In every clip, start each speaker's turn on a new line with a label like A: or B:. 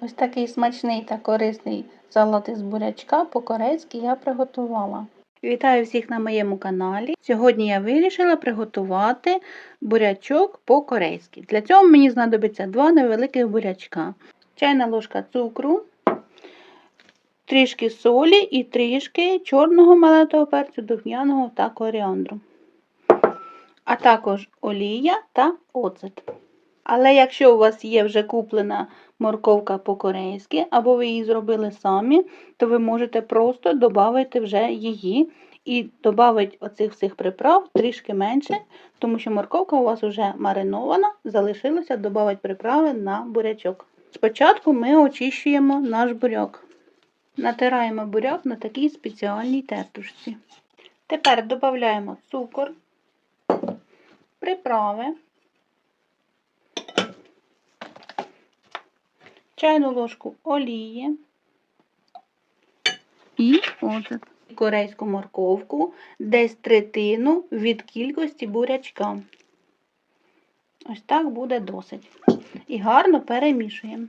A: Ось такий смачний та корисний салат із бурячка по-корейськи я приготувала. Вітаю всіх на моєму каналі. Сьогодні я вирішила приготувати бурячок по-корейськи. Для цього мені знадобиться два невеликих бурячка, чайна ложка цукру, трішки солі і трішки чорного молотого перцю, духмяного та коріандру, а також олія та оцет. Але якщо у вас є вже куплена морковка по-корейськи, або ви її зробили самі, то ви можете просто додати вже її і додати оцих всіх приправ трішки менше, тому що морковка у вас вже маринована, залишилося додати приправи на бурячок. Спочатку ми очищуємо наш буряк. Натираємо буряк на такій спеціальній тертушці. Тепер додаємо цукор, приправи. Чайну ложку олії і оцет. Корейську морковку, десь третину від кількості бурячка. Ось так буде досить. І гарно перемішуємо.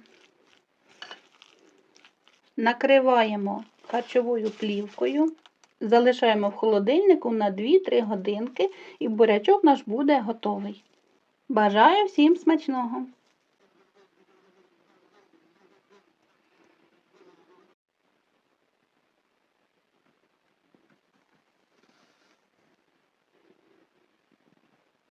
A: Накриваємо харчовою плівкою, залишаємо в холодильнику на 2-3 годинки, і бурячок наш буде готовий. Бажаю всім смачного!